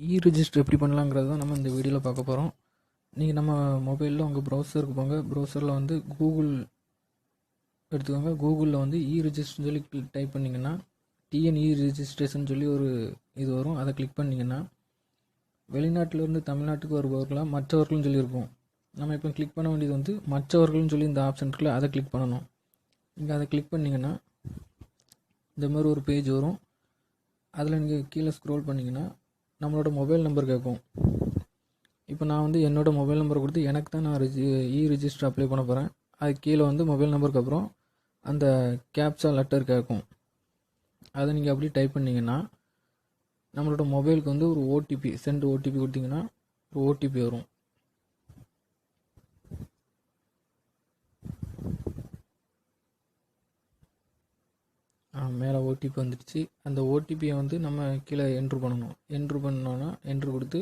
இ register எப்படி பண்ணலாங்கிறது தான் நம்ம இந்த வீடியோவில் பார்க்க போகிறோம் நீங்கள் நம்ம மொபைலில் உங்கள் ப்ரௌசருக்கு போங்க. ப்ரௌசரில் வந்து கூகுள் எடுத்துக்கோங்க. கூகுளில் வந்து இ ரிஜிஸ்டர்னு சொல்லி டைப் பண்ணிங்கன்னா டிஎன் இ ரிஜிஸ்ட்ரேஷன் சொல்லி ஒரு இது வரும். அதை கிளிக் பண்ணிங்கன்னா வெளிநாட்டிலேருந்து தமிழ்நாட்டுக்கு வருபவர்களாக மற்றவர்கள்னு சொல்லியிருப்போம். நம்ம இப்போ கிளிக் பண்ண வேண்டியது வந்து மற்றவர்கள்னு சொல்லி இந்த ஆப்ஷன் இருக்குல்ல அதை கிளிக் பண்ணணும். நீங்கள் அதை கிளிக் பண்ணிங்கன்னா இந்த மாதிரி ஒரு பேஜ் வரும். அதில் நீங்கள் கீழே ஸ்க்ரோல் பண்ணிங்கன்னா நம்மளோட மொபைல் நம்பர் கேட்கும். இப்போ நான் வந்து என்னோடய மொபைல் நம்பர் கொடுத்து எனக்கு தான் நான் ரிஜி இ ரிஜிஸ்டர் அப்ளை பண்ண போகிறேன் அது கீழே வந்து மொபைல் நம்பருக்கு அப்புறம் அந்த கேப்சா லெட்டர் கேட்கும். அதை நீங்கள் அப்படி டைப் பண்ணிங்கன்னா நம்மளோட மொபைலுக்கு வந்து ஒரு ஓடிபி சென்ட் ஓடிபி கொடுத்தீங்கன்னா ஒரு ஓடிபி வரும். ஓடிபி வந்துடுச்சு அந்த ஓடிபியை வந்து நம்ம கீழே என்ட்ரு பண்ணணும். என்ட்ரு பண்ணோன்னா என்ட்ரு கொடுத்து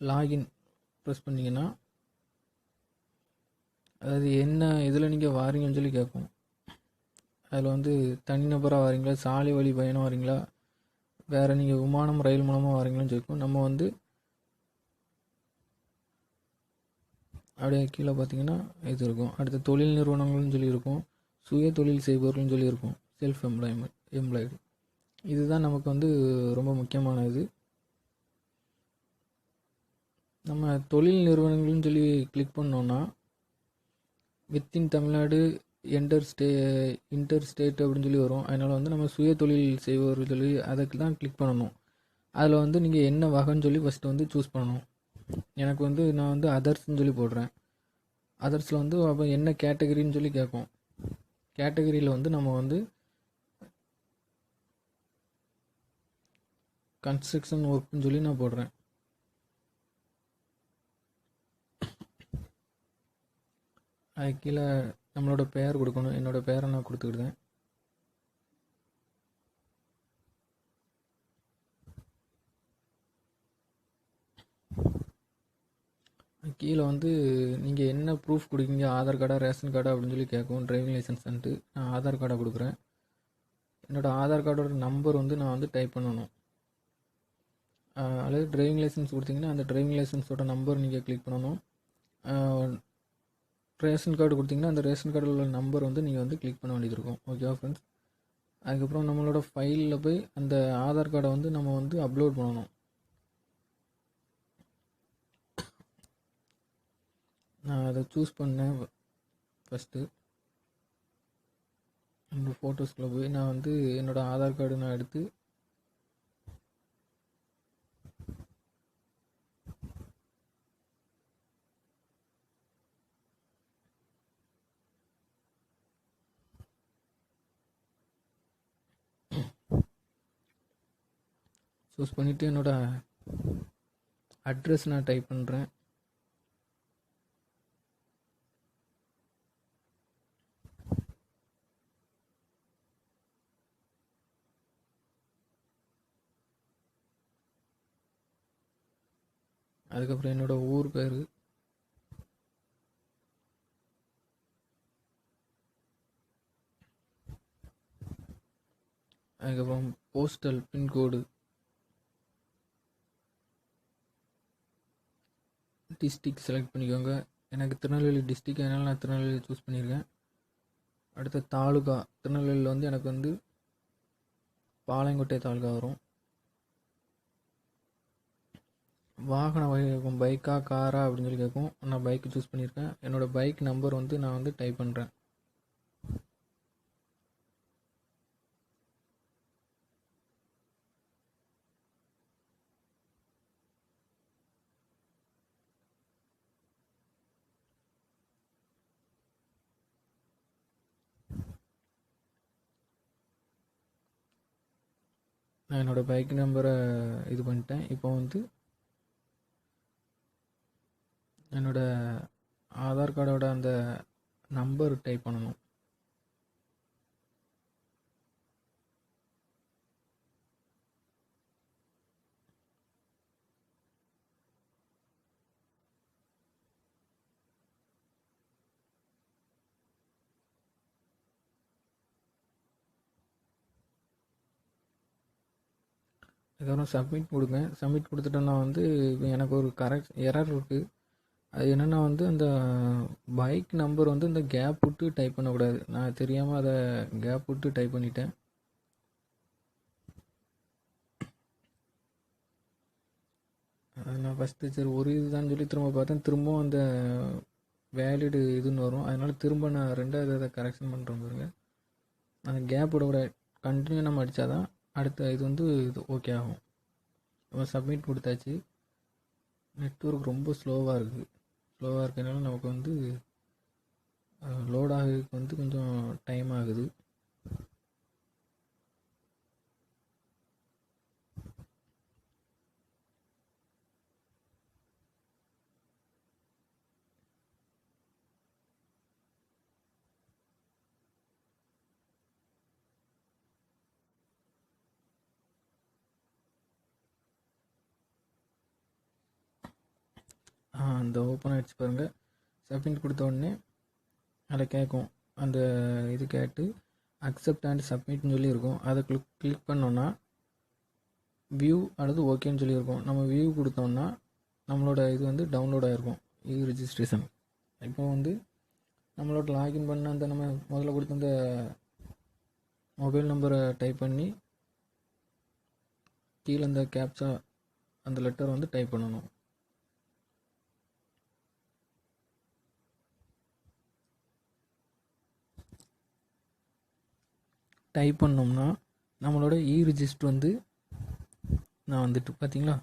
லாகின் ப்ரெஸ் பண்ணிங்கன்னா அதாவது என்ன இதில் நீங்கள் வாரீங்கன்னு சொல்லி கேட்கும். அதில் வந்து தனிநபராக வாரீங்களா? சாலை வழி பயணம் வரீங்களா? வேறு நீங்கள் விமானம் ரயில் மூலமாக வரீங்களான்னு சொல்லிக்கும் நம்ம வந்து அப்படியே கீழே பார்த்தீங்கன்னா இது இருக்கும். அடுத்து தொழில் நிறுவனங்கள்னு சொல்லி இருக்கும். சுய தொழில் செய்பவர்கள்னு சொல்லி இருக்கும். செல்ஃப் எம்ப்ளாய்மெண்ட் எம்ப்ளாய்டு இதுதான் நமக்கு வந்து ரொம்ப முக்கியமான இது நம்ம தொழில் நிறுவனங்கள்னு சொல்லி கிளிக் பண்ணோன்னா within Tamil Nadu intra state inter state அப்படின்னு சொல்லி வரும். அதனால் வந்து நம்ம சுய தொழில் செய்வோர் சொல்லி அதுக்கு தான் கிளிக் பண்ணணும். அதில் வந்து நீங்கள் என்ன வகைன்னு சொல்லி ஃபஸ்ட்டு வந்து சூஸ் பண்ணணும். எனக்கு வந்து நான் வந்து அதர்ஸ்ன்னு சொல்லி போடுறேன். அதர்ஸில் வந்து அப்போ என்ன கேட்டகரின்னு சொல்லி கேட்கும். கேட்டகரியில் வந்து நம்ம வந்து கன்ஸ்ட்ரக்ஷன் ஒர்க்குன்னு சொல்லி நான் போடுறேன். அது கீழே நம்மளோட பெயர் கொடுக்கணும். என்னோட பெயரை நான் கொடுத்துக்கிட்டேன். கீழே வந்து நீங்கள் என்ன ப்ரூஃப் கொடுக்கீங்க? ஆதார் கார்டா ரேஷன் கார்டா அப்படின்னு சொல்லி கேட்கும் டிரைவிங் லைசன்ஸ்ன்ட்டு நான் ஆதார் கார்டை கொடுக்குறேன். என்னோடய ஆதார் கார்டோட நம்பர் வந்து நான் வந்து டைப் பண்ணணும். அல்லது டிரைவிங் லைசன்ஸ் கொடுத்தீங்கன்னா அந்த டிரைவிங் லைசன்ஸோட நம்பர் நீங்கள் கிளிக் பண்ணணும். ரேஷன் கார்டு கொடுத்தீங்கன்னா அந்த ரேஷன் கார்டில் உள்ள நம்பர் வந்து நீங்கள் வந்து கிளிக் பண்ண வேண்டியது இருக்கும். ஓகேவா ஃப்ரெண்ட்ஸ் அதுக்கப்புறம் நம்மளோட ஃபைலில் போய் அந்த ஆதார் கார்டை வந்து நம்ம வந்து அப்லோட் பண்ணணும். நான் அதை சூஸ் பண்ணேன். ஃபஸ்ட்டு அந்த ஃபோட்டோஸ்குள்ளே போய் நான் வந்து என்னோடய ஆதார் கார்டு நான் எடுத்து சூஸ் பண்ணிவிட்டு என்னோடய அட்ரஸ் நான் டைப் பண்ணுறேன் அதுக்கப்புறம் என்னோடய ஊர் பேர். அதுக்கப்புறம் போஸ்டல் பின்கோடு டிஸ்ட்ரிக் செலக்ட் பண்ணிக்கோங்க. எனக்கு திருநெல்வேலி டிஸ்ட்ரிக் அதனால் நான் திருநெல்வேலி சூஸ் பண்ணியிருக்கேன் அடுத்த தாலுகா. திருநெல்வேலியில் வந்து எனக்கு வந்து பாளையங்கோட்டை தாலுகா வரும். வாகன வகை கேட்கும். பைக்கா காரா அப்படின்னு சொல்லி கேட்கும். நான் பைக்கு சூஸ் பண்ணியிருக்கேன் என்னோடய பைக் நம்பர் வந்து நான் வந்து டைப் பண்ணுறேன் நான் என்னோடய பைக் நம்பரை இது பண்ணிட்டேன். இப்போ வந்து என்னோடய ஆதார் கார்டோட அந்த நம்பர் டைப் பண்ணணும். இதுக்கப்புறம் சப்மிட் கொடுங்க. சப்மிட் கொடுத்துட்டோன்னா வந்து எனக்கு ஒரு கரெக்ட் எரர் இருக்குது அது என்னென்னா வந்து அந்த பைக் நம்பர் வந்து இந்த கேப் விட்டு டைப் பண்ணக்கூடாது. நான் தெரியாமல் அதை கேப் விட்டு டைப் பண்ணிட்டேன். அது நான் ஃபஸ்ட்டு சரி ஒரு இதுதான் சொல்லி திரும்ப பார்த்தேன். திரும்பவும் அந்த வேலிடு இதுன்னு வரும். அதனால் திரும்ப நான் ரெண்டாவது அதை கரெக்ஷன் பண்ணுறேன் பாருங்க. அந்த கேப் விட கண்டினியூ நம்ம அடித்தாதான் அடுத்த இது வந்து இது ஓகே ஆகும். நம்ம சப்மிட் கொடுத்தாச்சு. நெட்ஒர்க் ரொம்ப ஸ்லோவாக இருக்குது ஸ்லோவாக இருக்கிறதுனால நமக்கு வந்து லோட் ஆகிறதுக்கு வந்து கொஞ்சம் டைம் ஆகுது. அந்த ஓப்பன் ஆகிடுச்சு பாருங்கள் சப்மிட் கொடுத்த உடனே அதில் கேட்கும் அந்த இது கேட்டு அக்செப்ட் அண்ட் சப்மிட்னு சொல்லி இருக்கும் அதை கிளிக் கிளிக் பண்ணோன்னா வியூ அல்லது ஓகேன்னு சொல்லியிருக்கோம். நம்ம வியூ கொடுத்தோம்னா நம்மளோட இது வந்து டவுன்லோட் ஆகிருக்கும் இ ரிஜிஸ்ட்ரேஷன் இப்போ வந்து நம்மளோட லாகின் பண்ண அந்த நம்ம முதல்ல கொடுத்த அந்த மொபைல் நம்பரை டைப் பண்ணி கீழே அந்த கேப்சா அந்த லெட்டர் வந்து டைப் பண்ணணும். டைப் பண்ணோம்னா நம்மளோட இ ரிஜிஸ்டர் வந்து நான் வந்துட்டு பார்த்தீங்களா